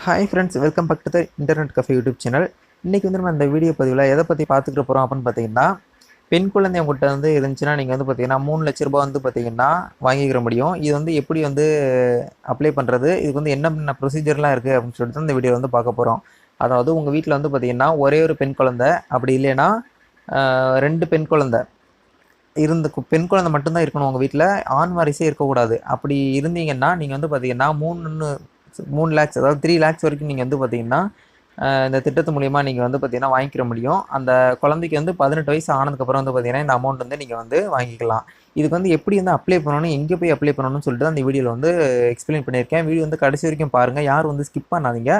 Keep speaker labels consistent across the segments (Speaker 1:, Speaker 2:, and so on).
Speaker 1: Hi friends welcome back to the internet cafe YouTube channel இன்றைக்கி வந்து நம்ம இந்த வீடியோ பதிவில் எதை பற்றி பார்த்துக்கிட்டு போகிறோம் அப்படின்னு பார்த்தீங்கன்னா பெண் குழந்தை உங்கள்கிட்ட வந்து இருந்துச்சுன்னா நீங்கள் வந்து பார்த்தீங்கன்னா மூணு லட்ச ரூபாய் வந்து பார்த்தீங்கன்னா வாங்கிக்கிற முடியும். இது வந்து எப்படி வந்து அப்ளை பண்ணுறது இதுக்கு வந்து என்ன ப்ரொசீஜர்லாம் இருக்குது அப்படின்னு சொல்லிட்டு தான் இந்த வீடியோ வந்து பார்க்க போகிறோம் அதாவது உங்கள் வீட்டில் வந்து பார்த்தீங்கன்னா ஒரே ஒரு பெண் குழந்தை அப்படி இல்லைன்னா ரெண்டு பெண் குழந்தை. இருந்த கு- பெண் குழந்தை மட்டும்தான் இருக்கணும் உங்கள் வீட்டில் ஆண் வாரிசே இருக்கக்கூடாது. அப்படி இருந்தீங்கன்னா நீங்கள் வந்து பார்த்தீங்கன்னா மூணு மூணு லேக்ஸ் அதாவது த்ரீ லேக்ஸ் வரைக்கும் நீங்கள் வந்து பார்த்தீங்கன்னா இந்த திட்டத்து மூலியமாக நீங்கள் வந்து பார்த்தீங்கன்னா வாங்கிக்கிற முடியும். அந்த குழந்தைக்கு வந்து பதினெட்டு வயசு ஆனதுக்கப்புறம் வந்து பார்த்தீங்கன்னா இந்த அமௌண்ட் வந்து நீங்கள் வந்து வாங்கிக்கலாம். இதுக்கு வந்து எப்படி வந்து அப்ளை பண்ணணும் எங்கே போய் அப்ளை பண்ணணும்னு சொல்லிட்டு அந்த வீடியோவில் வந்து எக்ஸ்பிளைன் பண்ணியிருக்கேன். வீடியோ வந்து கடைசி வரைக்கும் பாருங்கள் யார் வந்து ஸ்கிப் பண்ணாதீங்க.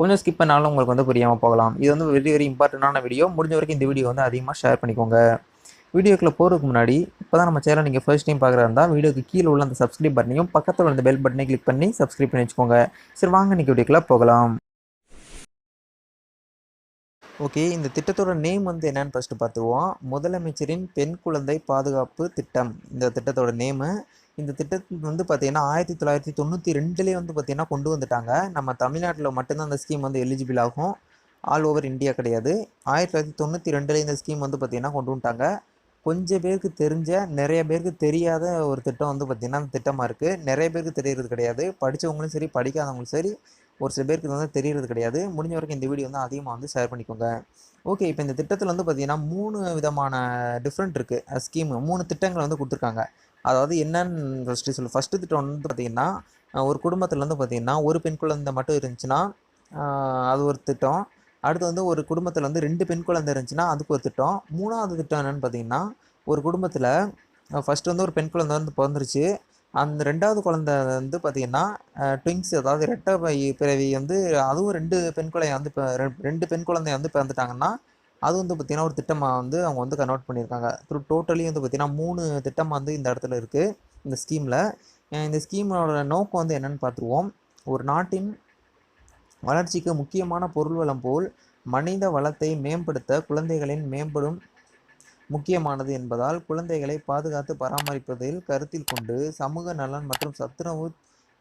Speaker 1: கொஞ்சம் ஸ்கிப் பண்ணாலும் உங்களுக்கு வந்து புரியாமல் போகலாம். இது வந்து வெரி வெரி இம்பார்ட்டண்டான வீடியோ முடிஞ்ச வரைக்கும் இந்த வீடியோ வந்து அதிகமாக ஷேர் பண்ணிக்கோங்க. வீடியோக்குள்ளே போகிறதுக்கு முன்னாடி இப்போ தான் நம்ம சேனல் நீங்கள் ஃபர்ஸ்ட் டைம் பார்க்குறதா இருந்தால் வீடியோக்கு கீழே உள்ள அந்த சப்ஸ்கிரைப் பட்டனையும் பக்கத்தில் உள்ள பெல் பட்டனையும் கிளிக் பண்ணி சப்ஸ்கிரைப் பண்ணி வச்சுக்கோங்க. சரி வாங்க நீங்கள் வீடியோக்குள்ளே போகலாம். ஓகே இந்த திட்டத்தோட நேம் வந்து என்னன்னு ஃபஸ்ட்டு பார்த்துருவோம். முதலமைச்சரின் பெண் குழந்தை பாதுகாப்பு திட்டம். இந்த திட்டத்தோட நேமு இந்த திட்டத்தில் வந்து பார்த்தீங்கன்னா ஆயிரத்தி தொள்ளாயிரத்தி தொண்ணூற்றி ரெண்டுலேயே வந்து பார்த்திங்கன்னா கொண்டு வந்துட்டாங்க. நம்ம தமிழ்நாட்டில் மட்டும்தான் அந்த ஸ்கீம் வந்து எலிஜிபிள் ஆகும். ஆல் ஓவர் இந்தியா கிடையாது. ஆயிரத்தி தொள்ளாயிரத்தி தொண்ணூற்றி ரெண்டுலேயே இந்த ஸ்கீம் வந்து பார்த்தீங்கன்னா கொண்டு வந்துட்டாங்க. கொஞ்சம் பேருக்கு தெரிஞ்ச நிறைய பேருக்கு தெரியாத ஒரு திட்டம் வந்து பார்த்திங்கன்னா அந்த திட்டமாக இருக்குது நிறைய பேருக்கு தெரியறது கிடையாது. படித்தவங்களும் சரி படிக்காதவங்களும் சரி ஒரு சில பேருக்கு வந்து தெரியறது கிடையாது. முடிஞ்ச வரைக்கும் இந்த வீடியோ வந்து அதிகமாக வந்து ஷேர் பண்ணிக்கோங்க. ஓகே இப்போ இந்த திட்டத்தில் வந்து பார்த்திங்கன்னா மூணு விதமான டிஃப்ரெண்ட் இருக்குது ஸ்கீமு மூணு திட்டங்கள் வந்து கொடுத்துருக்காங்க. அதாவது என்னன்னு ஃபஸ்ட்டு சொல்லு. ஃபஸ்ட்டு திட்டம் வந்து பார்த்திங்கன்னா ஒரு குடும்பத்தில் வந்து பார்த்திங்கன்னா ஒரு பெண் குழந்தை மட்டும் இருந்துச்சுன்னா அது ஒரு திட்டம். அடுத்து வந்து ஒரு குடும்பத்தில் வந்து ரெண்டு பெண் குழந்தை இருந்துச்சுன்னா அதுக்கு ஒரு திட்டம். மூணாவது திட்டம் என்னென்னு பார்த்தீங்கன்னா ஒரு குடும்பத்தில் ஃபஸ்ட்டு வந்து ஒரு பெண் குழந்தை வந்து பிறந்துருச்சு. அந்த ரெண்டாவது குழந்தை வந்து பார்த்திங்கன்னா ட்விங்ஸ் அதாவது ரெட்டை பை பிறவி வந்து அதுவும் ரெண்டு பெண் குழந்தை வந்து இப்போ ரெண்டு பெண் குழந்தைய வந்து பிறந்துட்டாங்கன்னா அது வந்து பார்த்திங்கன்னா ஒரு திட்டமாக வந்து அவங்க வந்து கன்வெர்ட் பண்ணியிருக்காங்க. த்ரூ டோட்டலி வந்து பார்த்திங்கன்னா மூணு திட்டம் வந்து இந்த இடத்துல இருக்குது இந்த ஸ்கீமில் இந்த ஸ்கீமோட நோக்கம் வந்து என்னென்னு பார்த்துருவோம் ஒரு நாட்டின் வளர்ச்சிக்கு முக்கியமான பொருள் வளம் போல் மனித வளத்தை மேம்படுத்த குழந்தைகளின் மேம்படும் முக்கியமானது என்பதால் குழந்தைகளை பாதுகாத்து பராமரிப்பதில் கருத்தில் கொண்டு சமூக நலன் மற்றும் சத்துணவு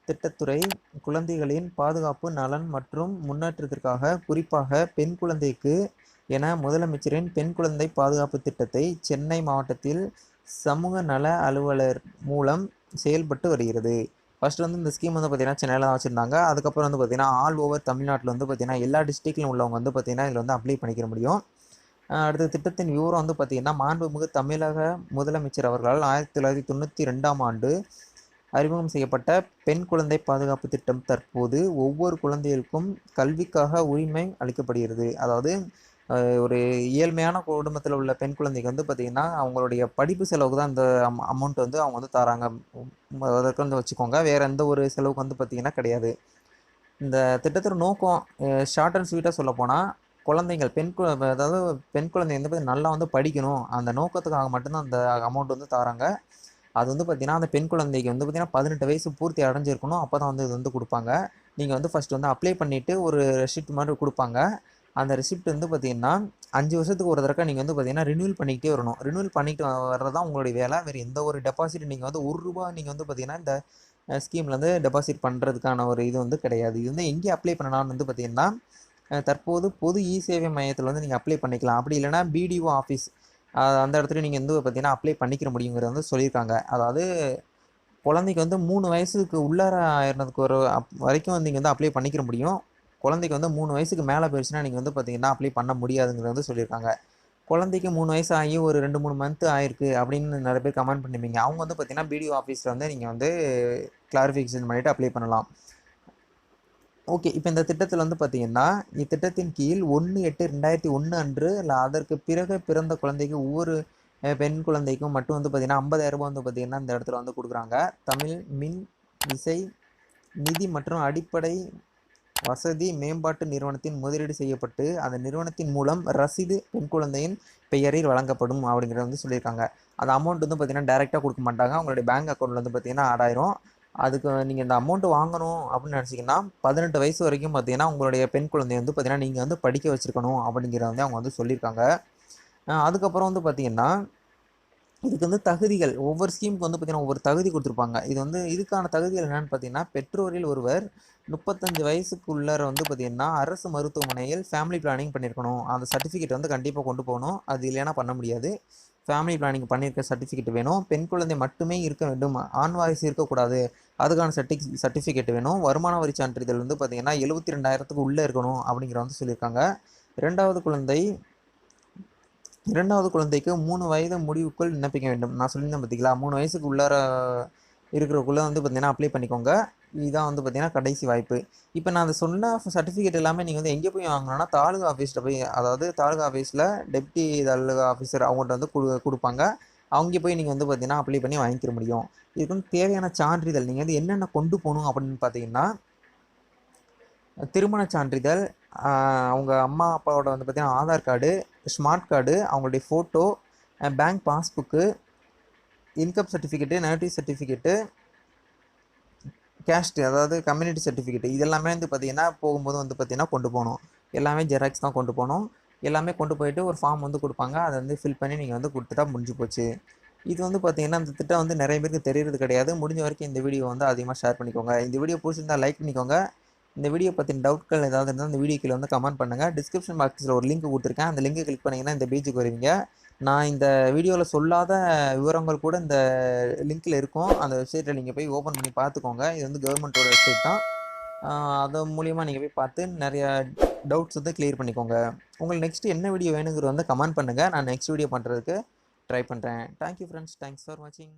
Speaker 1: திட்டத்துறை குழந்தைகளின் பாதுகாப்பு நலன் மற்றும் முன்னேற்றத்திற்காக குறிப்பாக பெண் குழந்தைக்கு என முதலமைச்சரின் பெண் குழந்தை பாதுகாப்பு திட்டத்தை சென்னை மாவட்டத்தில் சமூக நல அலுவலர் மூலம் செயல்பட்டு வருகிறது. ஃபர்ஸ்ட் வந்து இந்த ஸ்கீம் வந்து பார்த்தீங்கன்னா சென்னையில் தான் வச்சுருந்தாங்க. அதுக்கப்புறம் வந்து பார்த்தீங்கன்னா ஆல் ஓவர் தமிழ்நாட்டில் வந்து பார்த்திங்கன்னா எல்லா டிஸ்ட்ரிக்ட்லையும் உள்ளவங்க வந்து பார்த்தீங்கன்னா இதில் வந்து அப்ளை பண்ணிக்கிற முடியும். அடுத்த திட்டத்தின் விவரம் வந்து பார்த்திங்கன்னா மாண்புமிகு தமிழக முதலமைச்சர் அவர்களால் ஆயிரத்தி தொள்ளாயிரத்தி தொண்ணூற்றி ரெண்டாம் ஆண்டு அறிமுகம் செய்யப்பட்ட பெண் குழந்தை பாதுகாப்பு திட்டம் தற்போது ஒவ்வொரு குழந்தைகளுக்கும் கல்விக்காக உரிமை அளிக்கப்படுகிறது. அதாவது ஒரு ஏழ்மையான குடும்பத்தில் உள்ள பெண் குழந்தைக்கு வந்து பார்த்திங்கன்னா அவங்களுடைய படிப்பு செலவுக்கு தான் இந்த அமௌண்ட் வந்து அவங்க வந்து தராங்க. அதற்கு வந்து வச்சுக்கோங்க. வேறு எந்த ஒரு செலவுக்கு வந்து பார்த்திங்கன்னா கிடையாது. இந்த திட்டத்தோட நோக்கம் ஷார்ட் அண்ட் ஸ்வீட்டாக சொல்லப்போனால் குழந்தைங்கள் பெண் கு அதாவது பெண் குழந்தை வந்து பாத்தீங்கன்னா நல்லா வந்து படிக்கணும். அந்த நோக்கத்துக்காக மட்டும்தான் அந்த அமௌண்ட் வந்து தராங்க. அது வந்து பார்த்திங்கன்னா அந்த பெண் குழந்தைக்கு வந்து பார்த்திங்கன்னா பதினெட்டு வயசு பூர்த்தி அடைஞ்சிருக்கணும். அப்போ தான் வந்து இது வந்து கொடுப்பாங்க. நீங்கள் வந்து ஃபஸ்ட்டு வந்து அப்ளை பண்ணிவிட்டு ஒரு ரெசிப்ட் மாதிரி கொடுப்பாங்க. அந்த ரெசிப்ட் வந்து பார்த்திங்கன்னா அஞ்சு வருஷத்துக்கு ஒரு தடவை நீங்கள் வந்து பார்த்தீங்கன்னா ரினியூல் பண்ணிக்கிட்டே வரணும். ரினியூல் பண்ணிட்டு வர்றது தான் உங்களுடைய வேலை. வேறு எந்த ஒரு டெபாசிட் நீங்கள் வந்து ஒரு ரூபா நீங்கள் வந்து பார்த்தீங்கன்னா இந்த ஸ்கீம்லேருந்து டெபாசிட் பண்ணுறதுக்கான ஒரு இது வந்து கிடையாது. இது வந்து எங்கே அப்ளை பண்ணலாம்னு வந்து பார்த்திங்கன்னா தற்போது பொது இ சேவை மையத்தில் வந்து நீங்கள் அப்ளை பண்ணிக்கலாம். அப்படி இல்லைன்னா பிடிஓ ஆஃபீஸ் அந்த இடத்துல நீங்கள் வந்து பார்த்தீங்கன்னா அப்ளை பண்ணிக்கிற முடியுங்கிறத வந்து சொல்லியிருக்காங்க. அதாவது குழந்தைக்கு வந்து மூணு வயசுக்கு உள்ளார ஆயிரத்துக்கு ஒரு அப் வரைக்கும் நீங்கள் வந்து அப்ளை பண்ணிக்கிற முடியும். குழந்தைக்கு வந்து மூணு வயசுக்கு மேலே போயிடுச்சுன்னா நீங்கள் வந்து பார்த்தீங்கன்னா அப்ளை பண்ண முடியாதுங்கிறத வந்து சொல்லியிருக்காங்க. குழந்தைக்கு மூணு வயசு ஆகி ஒரு ரெண்டு மூணு மந்த்து ஆயிருக்கு அப்படின்னு நிறைய பேர் கமெண்ட் பண்ணிருப்பீங்க. அவங்க வந்து பார்த்தீங்கன்னா பிடிஓ ஆஃபீஸில் வந்து நீங்கள் வந்து கிளாரிஃபிகேஷன் பண்ணிவிட்டு அப்ளை பண்ணலாம். ஓகே இப்போ இந்த திட்டத்தில் வந்து பார்த்தீங்கன்னா இத்திட்டத்தின் கீழ் ஒன்று எட்டு ரெண்டாயிரத்தி ஒன்று அன்று இல்லை அதற்கு பிறகு பிறந்த குழந்தைக்கு ஒவ்வொரு பெண் குழந்தைக்கும் மட்டும் வந்து பார்த்தீங்கன்னா ஐம்பதாயிரம் ரூபாய் வந்து பார்த்தீங்கன்னா இந்த இடத்துல வந்து கொடுக்குறாங்க. தமிழ் மின் இசை நிதி மற்றும் அடிப்படை வசதி மேம்பாட்டு நிறுவனத்தின் முதலீடு செய்யப்பட்டு அந்த நிறுவனத்தின் மூலம் ரசீது பெண் குழந்தையின் பெயரில் வழங்கப்படும் அப்படிங்கிறத வந்து சொல்லியிருக்காங்க. அந்த அமௌண்ட் வந்து பார்த்தீங்கன்னா டைரெக்டாக கொடுக்க மாட்டாங்க. அவங்களுடைய பேங்க் அக்கௌண்ட்டில் வந்து பார்த்தீங்கன்னா ஆடாயிரம் அதுக்கு நீங்கள் இந்த அமௌண்ட் வாங்கணும் அப்படின்னு நினச்சிங்கன்னா பதினெட்டு வயசு வரைக்கும் பார்த்தீங்கன்னா உங்களுடைய பெண் குழந்தைய வந்து பார்த்தீங்கன்னா நீங்கள் வந்து படிக்க வச்சுருக்கணும் அப்படிங்கிறத வந்து அவங்க வந்து சொல்லியிருக்காங்க. அதுக்கப்புறம் வந்து பார்த்தீங்கன்னா இதுக்கு வந்து தகுதிகள். ஒவ்வொரு ஸ்கீமுக்கு வந்து பார்த்திங்கன்னா ஒவ்வொரு தகுதி கொடுத்துருப்பாங்க. இது வந்து இதுக்கான தகுதிகள் என்னென்னு பார்த்தீங்கன்னா பெற்றோரில் ஒருவர் முப்பத்தஞ்சு வயசுக்குள்ளார வந்து பார்த்திங்கன்னா அரசு மருத்துவமனையில் ஃபேமிலி பிளானிங் பண்ணியிருக்கணும் அந்த சர்டிஃபிகேட் வந்து கண்டிப்பாக கொண்டு போகணும். அது இல்லைன்னா பண்ண முடியாது. ஃபேமிலி பிளானிங் பண்ணியிருக்க சர்டிஃபிகேட் வேணும். பெண் குழந்தை மட்டுமே இருக்க வேண்டும். ஆண் வாரிசு இருக்கக்கூடாது. அதுக்கான சர்டி சர்டிஃபிகேட் வேணும். வருமான வரி சான்றிதழ் வந்து பார்த்திங்கன்னா எழுபத்தி ரெண்டாயிரத்துக்கு உள்ளே இருக்கணும் அப்படிங்கிற வந்து சொல்லியிருக்காங்க. ரெண்டாவது குழந்தை இரண்டாவது குழந்தைக்கு மூணு வயது முடிவுக்குள் விண்ணப்பிக்க வேண்டும். நான் சொல்லியிருந்தேன் பார்த்தீங்களா மூணு வயசுக்கு உள்ளார இருக்கிறக்குள்ளே வந்து பார்த்தீங்கன்னா அப்ளை பண்ணிக்கோங்க. இதுதான் வந்து பார்த்தீங்கன்னா கடைசி வாய்ப்பு. இப்போ நான் அதை சொன்ன சர்டிஃபிகேட் எல்லாமே நீங்கள் வந்து எங்கே போய் வாங்கணும்னா தாலுகா ஆஃபீஸில் போய் அதாவது தாலுகா ஆஃபீஸில் டெப்டி தாலுகா ஆஃபீஸர் அவங்கள்ட்ட வந்து கொடு கொடுப்பாங்க. அவங்க போய் நீங்கள் வந்து பார்த்தீங்கன்னா அப்ளை பண்ணி வாங்கிக்கிற முடியும். இதுக்கு வந்து தேவையான சான்றிதழ் நீங்கள் வந்து என்னென்ன கொண்டு போகணும் அப்படின்னு பார்த்தீங்கன்னா திருமண சான்றிதழ் அவங்க அம்மா அப்பாவோட வந்து பார்த்தீங்கன்னா ஆதார் கார்டு ஸ்மார்ட் கார்டு அவங்களுடைய photo bank passbook income certificate native certificate caste அதாவது கம்யூனிட்டி சர்டிஃபிகேட் இதெல்லாமே வந்து பார்த்திங்கன்னா போகும்போது வந்து பார்த்தீங்கன்னா கொண்டு போகணும். எல்லாமே ஜெராக்ஸ் தான் கொண்டு போகணும். எல்லாமே கொண்டு போயிட்டு ஒரு ஃபார்ம் வந்து கொடுப்பாங்க. அதை வந்து ஃபில் பண்ணி நீங்கள் வந்து கொடுத்துட்டா முடிஞ்சு போச்சு. இது வந்து பார்த்திங்கன்னா இந்த திட்டம் வந்து நிறைய பேருக்கு தெரியறது கிடையாது. முடிஞ்ச வரைக்கும் இந்த வீடியோ வந்து அதிகமாக ஷேர் பண்ணிக்கோங்க. இந்த வீடியோ பிடிச்சிருந்தா லைக் பண்ணிக்கோங்க. இந்த வீடியோ பற்றின டவுட்கள் ஏதாவது இருந்தால் இந்த வீடியோ கீழே வந்து கமெண்ட் பண்ணுங்கள் டிஸ்கிரிப்ஷன் பாக்ஸில் ஒரு லிங்க் கொடுத்துருக்கேன். அந்த லிங்கை கிளிக் பண்ணிங்கன்னா இந்த பேஜுக்கு வருவீங்க. நான் இந்த வீடியோவில் சொல்லாத விவரங்கள் கூட இந்த லிங்க்கில் இருக்கும். அந்த வெப்சைட்டில் நீங்கள் போய் ஓப்பன் பண்ணி பார்த்துக்கோங்க. இது வந்து கவர்மெண்ட்டோட வெப்சைட் தான். அது மூலியமாக நீங்கள் போய் பார்த்து நிறையா டவுட்ஸ் வந்து கிளியர் பண்ணிக்கோங்க. உங்களுக்கு நெக்ஸ்ட் என்ன வீடியோ வேணுங்கிறது வந்து கமெண்ட் பண்ணுங்கள் நான் நெக்ஸ்ட் வீடியோ பண்ணுறதுக்கு ட்ரை பண்ணுறேன் thank you friends thanks for வாட்சிங்